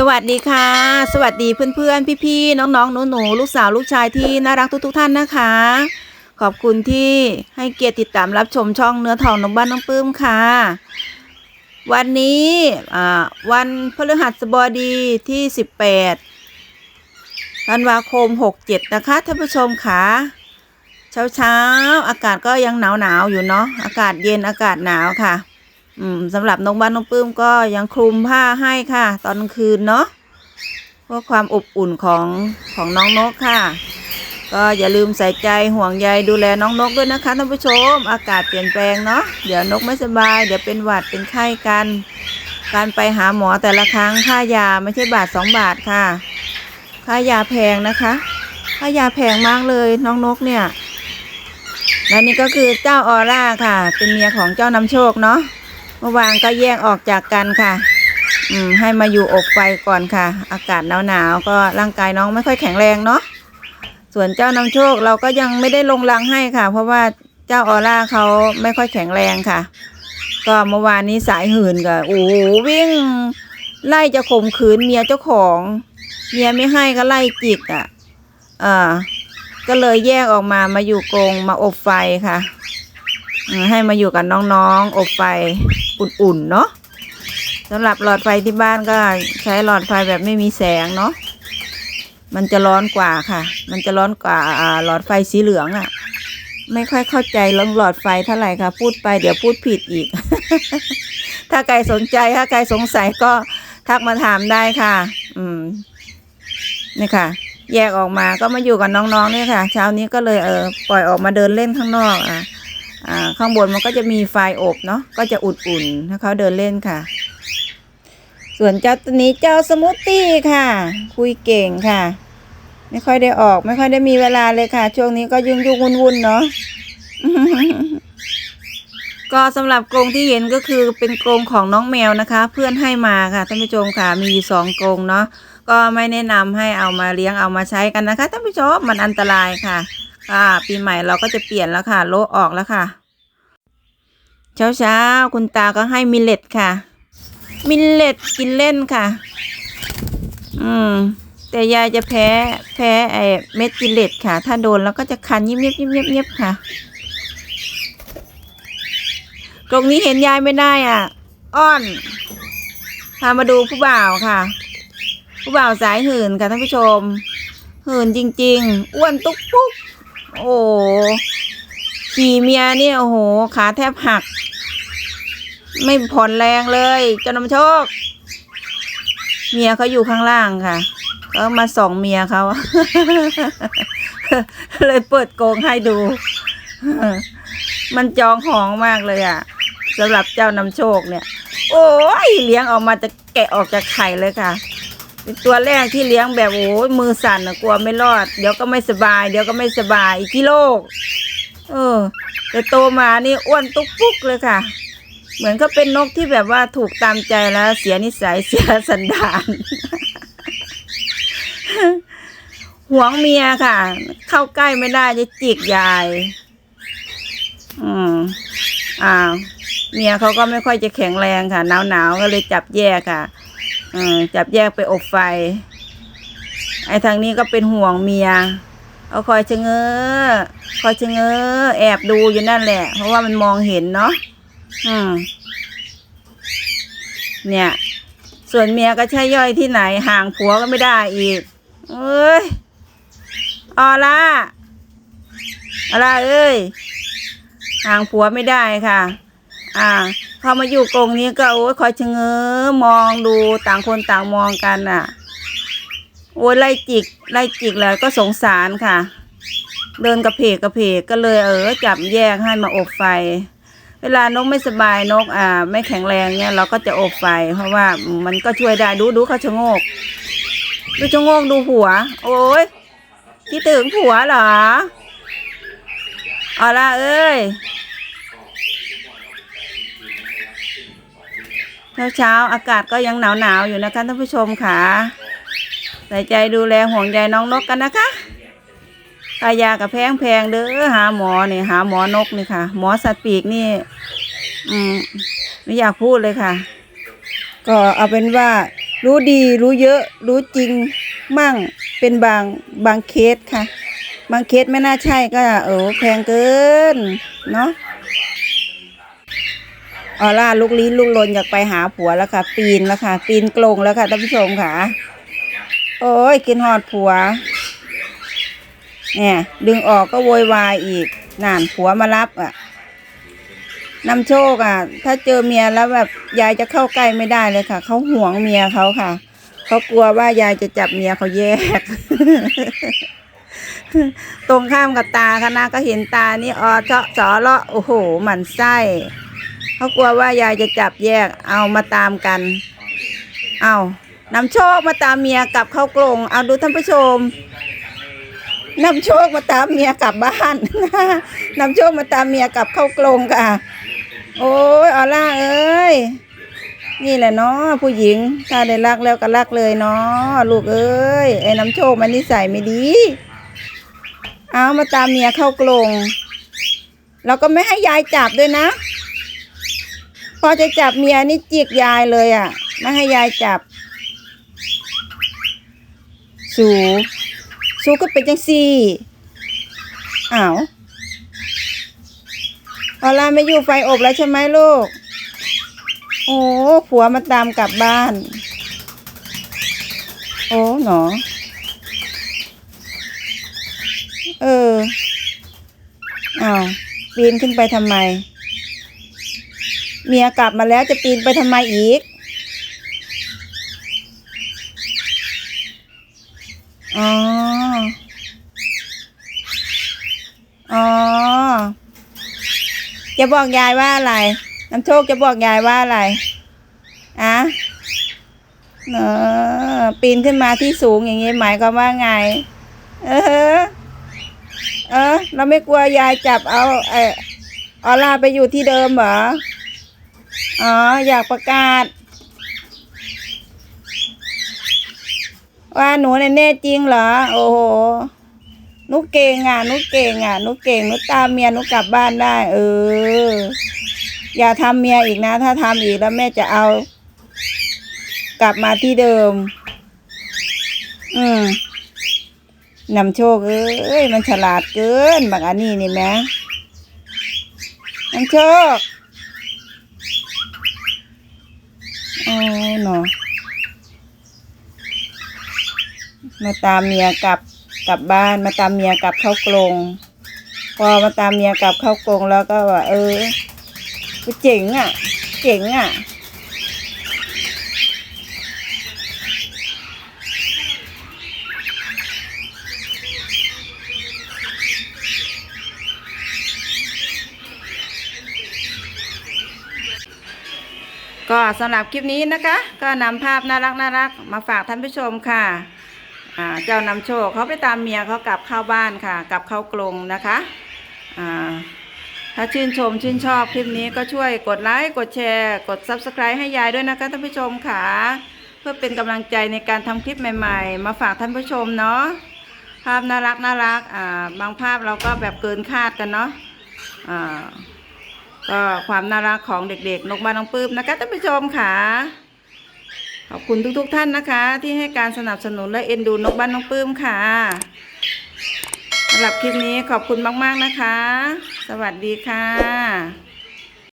สวัสดีค่ะ สวัสดีเพื่อนๆ พี่ๆ น้องๆ หนูๆ ลูกสาวลูกชายที่น่ารักทุกๆ ท่านนะคะ ขอบคุณที่ให้เกียรติติดตามรับชมช่องเนื้อทองน้องบ้านน้องปื้มค่ะ วันนี้อ่าวันพฤหัสบดีที่ 18ธันวาคม 67 นะคะท่านผู้ชมค่ะเช้าเช้าๆอากาศก็ยังหนาวหนาวๆอยู่เนาะอากาศเย็นอากาศหนาวค่ะ อืมสำหรับน้องบ้านน้องปื้มก็ยังคลุมผ้าให้ค่ะ ตอนคืนเนาะเพื่อความอบอุ่นของของน้องนกค่ะ ก็อย่าลืมใส่ใจห่วงใยดูแลน้องนกด้วยนะคะท่านผู้ชม อากาศเปลี่ยนแปลงเนาะเดี๋ยวนกไม่สบาย เดี๋ยวเป็นหวัดเป็นไข้กัน การไปหาหมอแต่ละครั้งค่ายาไม่ใช่บาทสองบาทค่ะ ค่ายาแพงนะคะค่ายาแพงมากเลยน้องนกเนี่ยและนี่ก็คือเจ้าออร่าค่ะ เป็นเมียของเจ้านำโชคเนาะ เมื่อวานก็แยกออกจากกันค่ะ อืมให้มาอยู่อบไฟก่อนค่ะ อากาศหนาวๆก็ร่างกายน้องไม่ค่อยแข็งแรงเนาะส่วนเจ้านำโชคเราก็ยังไม่ได้ลงรังให้ค่ะ เพราะว่าเจ้าออร่าเขาไม่ค่อยแข็งแรงค่ะ ก็เมื่อวานนี้สายหื่นก็โอ้โหวิ่ง ไล่จะข่มขืนเมียเจ้าของเมียไม่ให้ก็ไล่จิกอะอ่าก็เลยแยกออกมามาอยู่กรงมาอบไฟค่ะอืมให้มาอยู่กับน้องๆ อบไฟ อุ่นๆเนาะสำหรับหลอดไฟที่บ้านก็ใช้หลอดไฟแบบไม่มีแสงเนาะมันจะร้อนกว่าค่ะ มันจะร้อนกว่าหลอดไฟสีเหลืองอะ่ะ ไม่ค่อยเข้าใจเรื่องหลอดไฟเท่าไหร่ค่ะ พูดไปเดี๋ยวพูดผิดอีก ถ้าใครสนใจถ้าใครสงสัยก็ทักมาถามได้ค่ะ อืมนี่ค่ะ แยกออกมาก็มาอยู่กับน้องๆเนี่ยค่ะ เช้านี้ก็เลยเออปล่อยออกมาเดินเล่นข้างนอกอะอ่า ข้างบนมันก็จะมีไฟอบเนาะก็จะอุ่นๆถ้าเขาเดินเล่นค่ะ ส่วนเจ้าตัวนี้เจ้าสมูทตี้ค่ะ คุยเก่งค่ะ ไม่ค่อยได้ออก ไม่ค่อยได้มีเวลาเลยค่ะ ช่วงนี้ก็ยุ่งยุ่งวุ่นวุ่นๆเนาะก็สำหรับกรงที่เห็นก็คือเป็นกรงของน้องแมวนะคะ เพื่อนให้มาค่ะท่านผู้ชมค่ะมีอยู่สองกรงเนาะก็ไม่แนะนำให้เอามาเลี้ยงเอามาใช้กันนะคะท่านผู้ชมมันอันตรายค่ะ ค่ะปีใหม่เราก็จะเปลี่ยนแล้วค่ะ โลออกแล้วค่ะ เช้าเช้าๆคุณตาก็ให้มิลเลตค่ะ มิลเลตกินเล่นค่ะ อืม แต่ยายจะแพ้แพ้ไอ้เม็ดกิเลตค่ะ ถ้าโดนแล้วก็จะคันยิบยิบยิบยิบยิบค่ะ ตรงนี้เห็นยายไม่ได้อะ อ้อนพามาดูผู้บ่าวค่ะ ผู้บ่าวสายหื่นค่ะท่านผู้ชม หื่นจริง ๆ อ้วนตุ๊กปุ๊ก โอ้ขี่เมียเนี่ยโอ้โห ขาแทบหัก ไม่ผ่อนแรงเลยเจ้านำโชค เมียเขาอยู่ข้างล่างค่ะก็มาส่องเมียเขา เลยเปิดโกงให้ดู มันจองหองมากเลยอะสำหรับเจ้านำโชคเนี่ย โอ้ยเลี้ยงออกมาจะแกะออกจากไข่เลยค่ะ เป็นตัวแรกที่เลี้ยงแบบโอ้ยมือสั่นอะกลัวไม่รอด เดี๋ยวก็ไม่สบาย เดี๋ยวก็ไม่สบายอีกกิโลกเออ แต่โตมานี่อ้วนตุ๊กปุ๊กเลยค่ะ เหมือนเขาเป็นนกที่แบบว่าถูกตามใจแล้ว เสียนิสัยเสียสันดานหวงเมียค่ะ เข้าใกล้ไม่ได้จะจิกยาย อืมอ่าวเมียเขาก็ไม่ค่อยจะแข็งแรงค่ะหนาวหนาวๆก็เลยจับแยกค่ะ จับแยกไปอบไฟ ไอ้ทางนี้ก็เป็นห่วงเมียเอาคอยชะเง้อคอยชะเง้อแอบดูอยู่นั่นแหละ เพราะว่ามันมองเห็นเนาะอืมเนี่ย ส่วนเมียก็ใช่ย่อยที่ไหนห่างผัวก็ไม่ได้อีกเอ้ยออล่าออล่าเอ้ยห่างผัวไม่ได้ค่ะ อ่าเขามาอยู่กรงนี้ก็โอ้ยคอยชะเง้อมองดูต่างคนต่างมองกันอะ โอ้ยไล่จิกไล่จิกเลยก็สงสารค่ะ เดินกระเพกกระเพกก็เลยเออจับแยกให้มาอบไฟ เวลานกไม่สบายนกอ่า ไม่แข็งแรงเนี่ยเราก็จะอบไฟ เพราะว่ามันก็ช่วยได้ดูดูเขาชะโงก ดูชะโงกดูหัว โอ้ยคิดถึงผัวเหรอเอาละเอ้ย เช้าเช้าๆอากาศก็ยังหนาวหนาวๆอยู่นะคะท่านผู้ชมค่ะใส่ใจดูแลห่วงใยน้องนกกันนะคะกายากับแพงแพงเด้อหาหมอนี่หาหมอนกนี่ค่ะ หมอสัตว์ปีกนี่ อืมไม่อยากพูดเลยค่ะ ก็เอาเป็นว่ารู้ดีรู้เยอะ รู้จริงมั่งเป็นบางบางเคสค่ะ บางเคสไม่น่าใช่ก็ เออแพงเกิน เนาะ ออล่าลุกลี้ลุกลนอยากไปหาผัวแล้วค่ะ ปีนแล้วค่ะ ปีนกลงแล้วค่ะท่านผู้ชมค่ะ โอ้ยกินหอดผัว เนี่ย ดึงออกก็โวยวายอีกนั่นผัวมารับอะนำโชคอะ ถ้าเจอเมียแล้วแบบยายจะเข้าใกล้ไม่ได้เลยค่ะเขาห่วงเมียเขาค่ะเขากลัวว่ายายจะจับเมียเขาแยก ตรงข้ามกับตาคณะก็เห็นตานี่ออเจาะจอเลาะโอ้โหหมันไส้ เขากลัวว่ายายจะจับแยกเอามาตามกัน เอานำโชคมาตามเมียกลับเข้ากรงเอาดูท่านผู้ชมนำโชคมาตามเมียกลับบ้านนำโชคมาตามเมียกลับเข้ากรงค่ะ โอ้ยออล่าเอ้ยนี่แหละเนาะผู้หญิงถ้าได้รักแล้วก็รักเลยเนาะลูกเอ้ยไอ้น้ำโชคมันนิสัยไม่ดี เอามาตามเมียเข้ากรงแล้วก็ไม่ให้ยายจับด้วยนะ พอจะจับเมียนี่จิกยายเลยอะ ไม่ให้ยายจับ สูสูก็เป็นจังซี่อ้าวออลาไม่อยู่ไฟอบแล้วใช่ไหมลูก โอ้ผัวมาตามกลับบ้าน โอ้หนอ เอออ้าวปีนขึ้นไปทำไม เมียกลับมาแล้วจะปีนไปทำไมอีก อ๋อ อ๋อ จะบอกยายว่าอะไร น้ำโชคจะบอกยายว่าอะไรอะเออปีนขึ้นมาที่สูงอย่างงี้หมายความว่าไง เออ เออ เราไม่กลัวยายจับเอาเออออล่าไปอยู่ที่เดิมเหรอ อ๋อ อยากประกาศ ว่าหนูเนี่ยแน่จริงเหรอ โอ้โหหนูเก่งอะหนูเก่งอะหนูเก่งหนูตามเมียหนูกลับบ้านได้ เออ อย่าทำเมียอีกนะ ถ้าทำอีกแล้วแม่จะเอา กลับมาที่เดิม อืมนำโชคเอ้ยมันฉลาดเกินบางอันนี้นี่แม่นำโชค โอ้หนอมาตามเมียกลับกลับบ้านมาตามเมียกลับเข้ากรงพอมาตามเมียกลับเข้ากรงแล้วก็ว่า เออกูเจ๋งอะ เจ๋งอะ ก็สำหรับคลิปนี้นะคะ ก็นำภาพน่ารักน่ารักมาฝากท่านผู้ชมค่ะเจ้านำโชคเขาไปตามเมียเขากลับเข้าบ้านค่ะ กลับเข้ากรงนะคะถ้าชื่นชมชื่นชอบคลิปนี้ก็ช่วยกดไลค์กดแชร์ กด Subscribe ให้ยายด้วยนะคะท่านผู้ชมค่ะ เพื่อเป็นกำลังใจในการทำคลิปใหม่ ๆ มาฝากท่านผู้ชมเนาะภาพน่ารักน่ารักบางภาพเราก็แบบเกินคาดกันเนาะ ก็ความน่ารักของเด็กๆ นกบ้านน้องปื้มนะคะท่านผู้ชมค่ะ ขอบคุณทุกๆท่านนะคะ ที่ให้การสนับสนุนและเอ็นดูนกบ้านน้องปื้มค่ะสำหรับคลิปนี้ขอบคุณมากๆนะคะ สวัสดีค่ะ